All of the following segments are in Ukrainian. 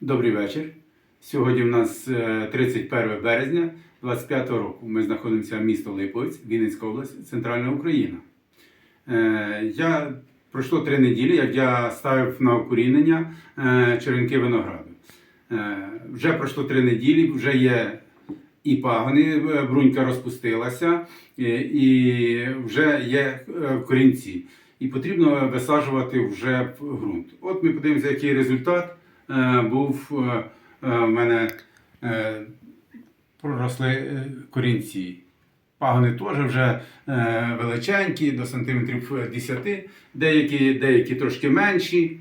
Добрий вечір. Сьогодні в нас е, 31 березня 25 року. Ми знаходимося в місто Липовець, Вінницька область, Центральна Україна. Е, Я пройшло три неділі, як я ставив на укорінення е, черенки винограду. Е, Вже пройшло три неділі, вже є і пагони, е, брунька розпустилася, е, і вже є е, корінці. І потрібно висаджувати вже ґрунт. От ми подивимося, який результат е, був е, е, в мене е, проросли е, корінці. Пагони теж вже е, величенькі, до сантиметрів 10, деякі, деякі трошки менші.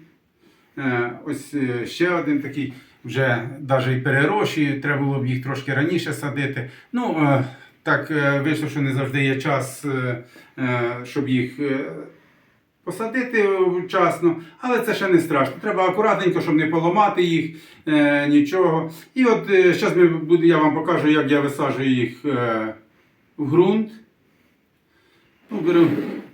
Е, Ось е, ще один такий, вже навіть перерощі, треба було б їх трошки раніше садити. Ну, е, так е, вийшло, що не завжди є час, е, е, щоб їх е, посадити вчасно, але це ще не страшно. Треба акуратненько, щоб не поламати їх, е, нічого. І от зараз буду, я вам покажу, як я висаджую їх е, в ґрунт. Ну, беру,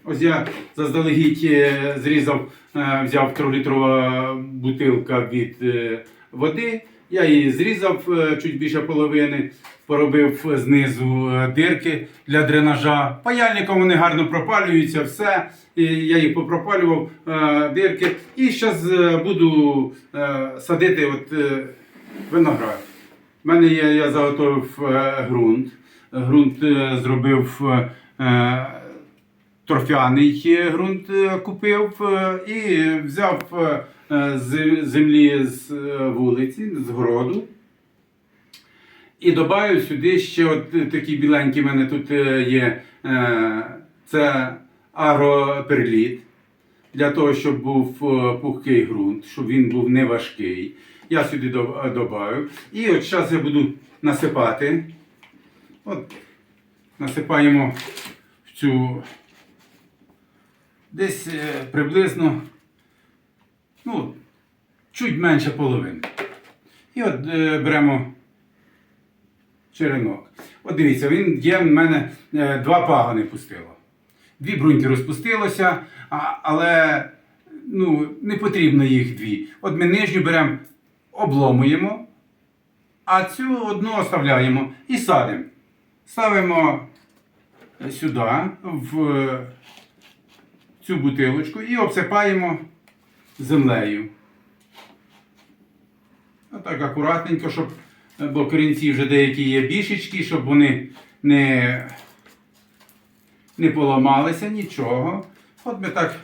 ось я заздалегідь е, зрізав, е, взяв 3-літрова бутилка від е, води. Я її зрізав е, чуть більше половини, поробив знизу е, дирки для дренажа. Паяльником вони гарно пропалюються, все. І я їх попропалював е, дирки. І зараз буду садити от, виноград. У мене є, я заготовив ґрунт. Ґрунт зробив торфяний е, ґрунт купив і взяв з землі з е, вулиці, з городу. І додаю сюди ще от такі біленькі в мене тут е, є. е, Це агроперліт. Для того, щоб був е, пухкий ґрунт, щоб він був не важкий. Я сюди додаю. І от зараз я буду насипати. От насипаємо в цю десь е, приблизно ну, чуть менше половини. І от е, беремо черенок. От дивіться, він є в мене е, два пагони пустило. Дві бруньки розпустилося, а, але ну, не потрібно їх дві. От ми нижню беремо, обломуємо, а цю одну оставляємо і садимо. Ставимо сюди, в е, цю бутилочку і обсипаємо землею. Отак акуратненько, щоб, е, бо корінці вже деякі є бішечки, щоб вони не, не поламалися, нічого. От ми так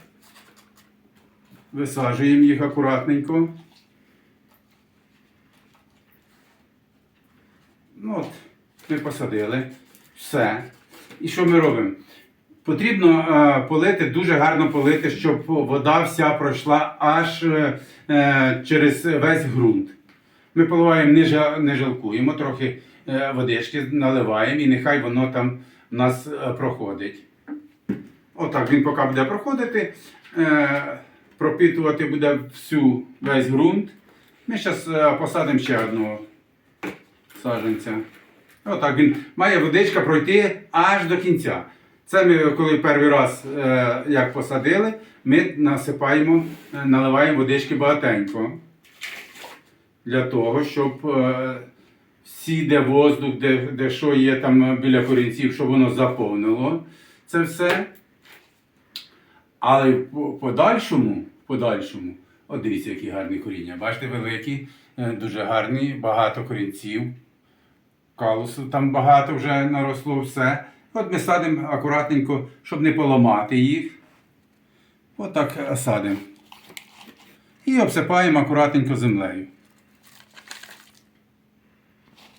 висаджуємо їх акуратненько. Ну от, ми посадили. Все. І що ми робимо? Потрібно е, полити, дуже гарно полити, щоб вода вся пройшла аж е, е, через весь ґрунт. Ми поливаємо, не, жа- не жалкуємо, трохи водички наливаємо і нехай воно там в нас проходить. Отак він поки буде проходити, пропитувати буде всю весь ґрунт. Ми зараз посадимо ще одного саджанця. Отак він має водичка пройти аж до кінця. Це ми, коли перший раз е, як посадили, ми насипаємо, е, наливаємо водички багатенько. Для того, щоб е, всі, де воздух, де, де що є там біля корінців, щоб воно заповнило це все. Але в по- подальшому, подальшому, от дивіться, які гарні коріння. Бачите, великі, е, дуже гарні, багато корінців. Калусу там багато вже наросло все. От ми садимо акуратненько, щоб не поламати їх. Отак е, садимо. І обсипаємо акуратненько землею.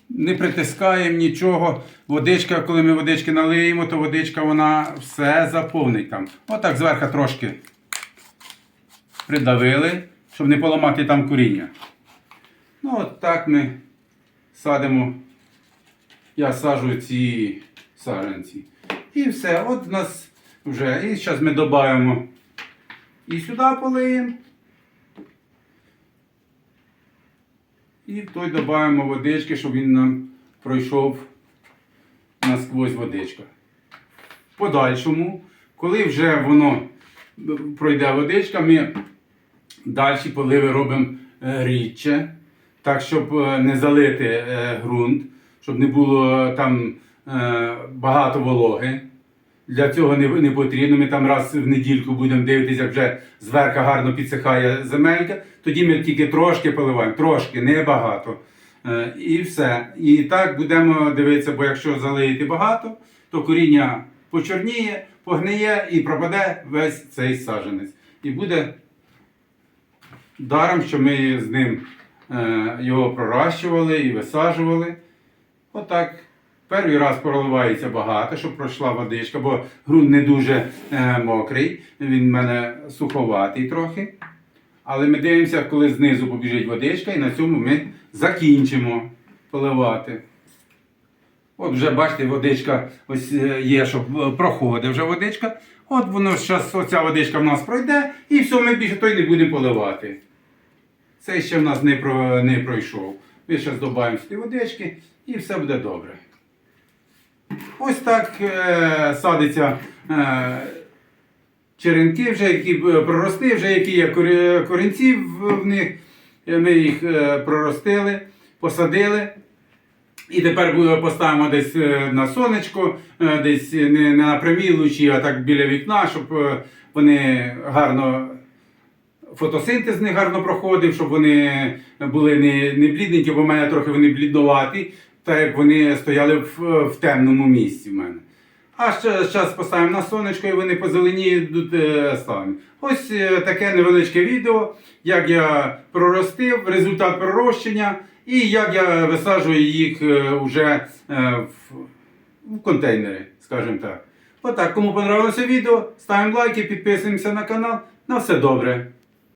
Не притискаємо нічого. Водичка, коли ми водички налиємо, то водичка вона все заповнить там. Отак зверху трошки придавили, щоб не поламати там коріння. Ну, от так ми садимо. Я саджу ці саджанці. І все. От у нас вже. І зараз ми додаємо і сюди полиємо. І той додаємо водички, щоб він нам пройшов насквозь водичка. В подальшому, коли вже воно пройде водичка, ми далі поливи робимо е, рідче. так, щоб е, не залити е, ґрунт, щоб не було там багато вологи. Для цього не, не потрібно. Ми там раз в недільку будемо дивитися, як вже зверху гарно підсихає земелька. Тоді ми тільки трошки поливаємо, трошки, не багато. Е, і все. І так будемо дивитися, бо якщо залиєте багато, то коріння почорніє, погниє і пропаде весь цей саджанець. І буде даром, що ми з ним е, його проращували і висаджували. Отак. Перший раз проливається багато, щоб пройшла водичка, бо ґрунт не дуже е, мокрий, він в мене суховатий трохи. Але ми дивимося, коли знизу побіжить водичка, і на цьому ми закінчимо поливати. От вже бачите, водичка ось е, є, щоб е, проходить вже водичка. От воно зараз оця водичка в нас пройде, і все, ми більше той не будемо поливати. Цей ще в нас не, про, не пройшов. Ми зараз додаємо сюди водички і все буде добре. Ось так е, садиться е, черенки, вже які е, проросли, вже які є корі- корінці в, них. Ми їх проростили, посадили. І тепер поставимо десь на сонечко, десь не, не на прямій лучі, а так біля вікна, щоб вони гарно. Фотосинтез них гарно проходив, щоб вони були не, не блідненькі, бо в мене трохи вони блідноваті, так як вони стояли в, в темному місці в мене. А ще зараз поставимо на сонечко і вони позеленіють е. Ось е, таке невеличке відео, як я проростив, результат пророщення і як я висаджую їх е, вже е, в, в контейнери, скажімо так. Отак, кому понравилося відео, ставимо лайки, підписуємося на канал. На все добре.